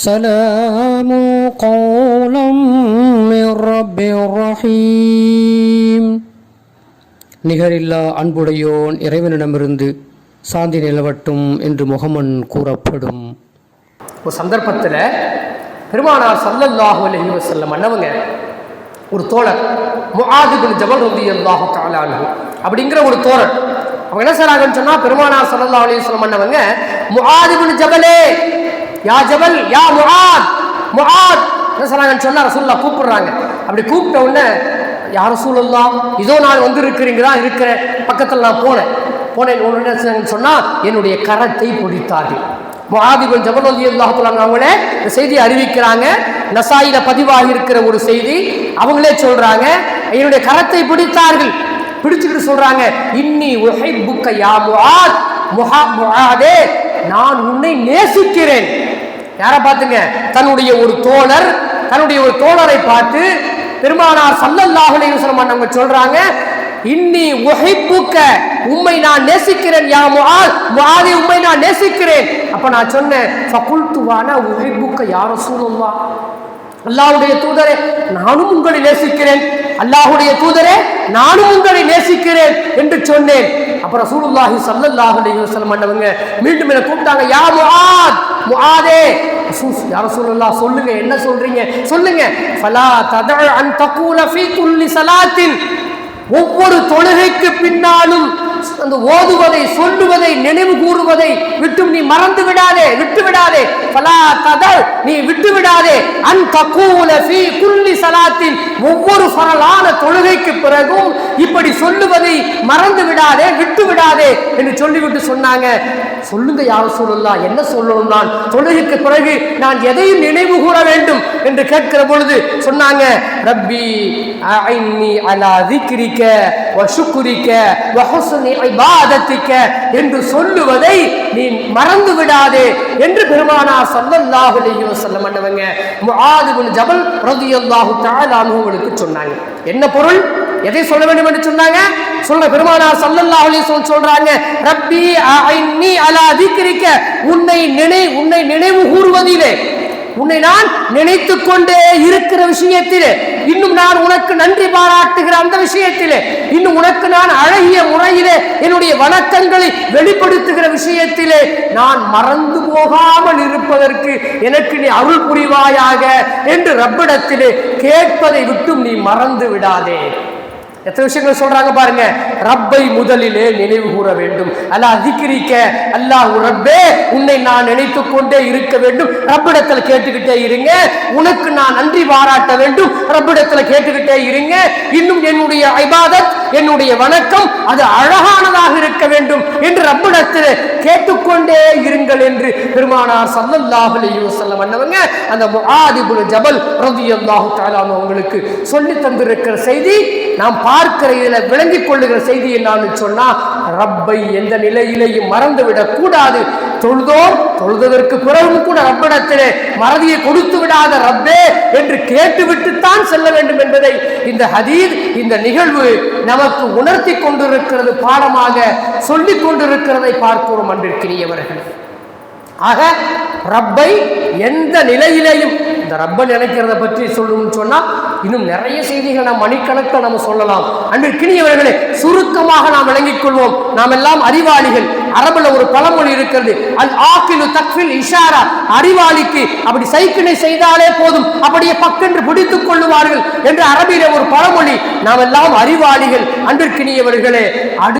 سلام قولا من رب رحيم நிகரில்லா அன்புடையோன் இறைவனிடமிருந்து சாந்தி நிலவட்டும் என்று முகமன் கூறப்படும் ஒரு சந்தர்ப்பத்தில் பெருமானார் சல்லல்லாஹு அலைஹி வஸல்லம் அண்ணவங்க ஒரு தோழர் முஆதிபின் ஜபல் ரதி அல்லாஹு தாலானு அப்படிங்கிற ஒரு தோழர் அவங்க என்ன செய்றாங்கன்னு சொன்னா பெருமானார் சல்லல்லாஹு அலைஹி வஸல்லம் அண்ணவங்க முஆதிபின் ஜபலே யா ஜபல் யா முஹாத் முஹாத் என்ன செய்றாங்கன்னு சொன்னா ரசூல்லா கூப்பிடுறாங்க. அப்படி கூப்பிட்ட உடனே யார் ரசூலுல்லா இதோ நான் வந்து இருக்கிறீங்களா இருக்கிறேன். பக்கத்தில் நான் போனேன். போனேன். உடனே சொன்னால் என்னுடைய கரத்தை பிடித்தார்கள். முஆதிபன் ஜபல் அலி அவங்களே இந்த செய்தியை அறிவிக்கிறாங்க. நசாயில பதிவாகி இருக்கிற ஒரு செய்தி அவங்களே சொல்றாங்க என்னுடைய கரத்தை பிடித்தார்கள். பிடிச்சுக்கிட்டு சொல்றாங்க இன்னி உஹிப்புக்க யா முஆத் முஹா முஹாதே நான் உன்னை நேசிக்கிறேன். யாரை பார்த்துங்க? தன்னுடைய ஒரு தோழர் தன்னுடைய ஒரு தோழரை பார்த்து பெருமானார் சல்லல்லாஹுலே அவங்க சொல்றாங்க இன்னி உகைப்புக்க உம்மை நான் நேசிக்கிறேன் யா முஆத் முஆதி உண்மை நான் நேசிக்கிறேன். அப்ப நான் சொன்னேன் ஃபகுல்து வானா உஹிப்புக்க யா ரசூலுல்லாஹ். அல்லாஹுடைய தூதரே நானும் உங்களை நேசிக்கிறேன். அல்லாஹுடைய தூதரே நானும் உங்களை நேசிக்கிறேன் என்று சொன்னேன். அப்புறம் ரசூலுல்லாஹி ஸல்லல்லாஹு அலைஹி வஸல்லம் அண்ணவங்க மீண்டும் என்ன கூப்பிட்டாங்க யா முஆத் முஆதே. யார யா சொல்லுங்க என்ன சொல்றீங்க? சொல்லுங்க. ஃபலா ததஅ அன் தகூல ஃபீ குல்லி ஸலாத்தின் ஒவ்வொரு தொழுகைக்கு பின்னாலும் அந்த ஓதுவதை சொல்லுவதை நினைவு கூறுவதை விட்டு நீ மறந்து விடாதே விட்டு விடாதே. பலா ததல் நீ விட்டு விடாதே. அன் தக்கூல ஃபீ குல்லி சலாத்தின் ஒவ்வொரு சரலான தொழுகைக்கு பிறகும் இப்படி சொல்லுவதை மறந்து விடாதே விட்டு விடாதே என்று சொல்லிவிட்டு சொன்னாங்க. சொல்லுங்க யார் சொல்லலாம் என்ன சொல்லணும் நான்? தொழுகைக்கு பிறகு நான் எதையும் நினைவு கூற வேண்டும் என்று கேட்கிற பொழுது சொன்னாங்க ரப்பி அலா திக்ரிக்க வசுக்குரிக்க வஹசுனி இபாதத்திக்க என்று சொல்லுவதை நீ மறந்து விடாதே என்று பெருமானா ஸல்லல்லாஹு அலைஹி வஸல்லம் அண்ணவங்க இப்னு ஜபல் ரலியல்லாஹு தஆலா சொன்னாங்க. என்ன பொருள்? எதை சொல்ல வேண்டும் என்று சொன்னாங்க? சொல்ற பெருமானா ஸல்லல்லாஹு அலைஹி வஸல்லம் சொல்றாங்க ரப்பி நீ அலா திக்ரிக்க உன்னை நினை உன்னை நினைவு கூறுவதிலே உன்னை நான் நினைத்து கொண்டே இருக்கிற விஷயத்திலே இன்னும் நான் உனக்கு நன்றி பாராட்ட அந்த விஷயத்திலே இன்னும் உனக்கு நான் அழகிய முறையிலே என்னுடைய வணக்கங்களை வெளிப்படுத்துகிற விஷயத்திலே நான் மறந்து போகாமல் இருப்பதற்கு எனக்கு நீ அருள் புரிவாயாக என்று ரப்பிடத்திலே கேட்பதை விட்டும் நீ மறந்து விடாதே. எத்தனை விஷயங்கள் சொல்றாங்க பாருங்க. ரப்பை முதலிலே நினைவு கூற வேண்டும். அல்லாஹ் அதிகரிக்க அல்லாஹ் ரப்பே உன்னை நான் நினைத்து கொண்டே இருக்க வேண்டும். ரப்பிடத்துல கேட்டுக்கிட்டே இருங்க. உனக்கு நான் நன்றி பாராட்ட வேண்டும். ரப்பிடத்துல கேட்டுக்கிட்டே இருங்க. இன்னும் என்னுடைய ஐபாதத் என்னுடைய வணக்கம் அது அழகானதாக இருக்க வேண்டும் என்று ரப்பிடத்தில் கேட்டுக்கொண்டே இருங்கள் என்று பெருமானார் சல்லல்லாஹு அலைஹி வஸல்லம் அண்ணவங்க அந்த முஆத் ஜபல் ரலியல்லாஹு தஆலா அவங்களுக்கு சொல்லி தந்திருக்கிற செய்தி நாம் பார்க்கிற இதில் விளங்கிக் கொள்ளுகிற செய்தி என்னன்னு சொன்னா ரப்பை எந்த நிலையிலேயும் மறந்துவிடக் கூடாது. தொழுதோர் தொழுததற்கு பிறகும் கூட ரப்பிடத்திலே மறதியை கொடுத்து விடாத ரப்பே என்று கேட்டுவிட்டுத்தான் செல்ல வேண்டும் என்பதை இந்த ஹதீர் இந்த நிகழ்வு நமக்கு உணர்த்தி கொண்டிருக்கிறது பாடமாக சொல்லி கொண்டிருக்கிறதை பார்க்கிறோம் அன்றிருக்கிறவர்கள் ஆக ரப்பை எந்த நிலையிலேயும் இந்த ரப்பை நினைக்கிறத பற்றி சொல்லணும்னு சொன்னால் இன்னும் நிறைய செய்திகள் நாம் மணிக்கணக்கில் நம்ம சொல்லலாம். அன்று கிணியவர்களே சுருக்கமாக நாம் விளங்கிக் கொள்வோம். நாம் எல்லாம் அறிவாளிகள். அரபுல ஒரு பழமொழி இருக்கிறது. அல் ஆக்கிலு தக்ஃபில் இஷாரா. அறிவாளிக்கு அப்படி சைக்கிளை செய்தாலே போதும். அப்படியே பக்கென்று பிடித்துக் கொள்ளுவார்கள் என்று அரபியில ஒரு பழமொழி. நாம் எல்லாம் அறிவாளிகள். அன்பிற்கினியவர்களே அடு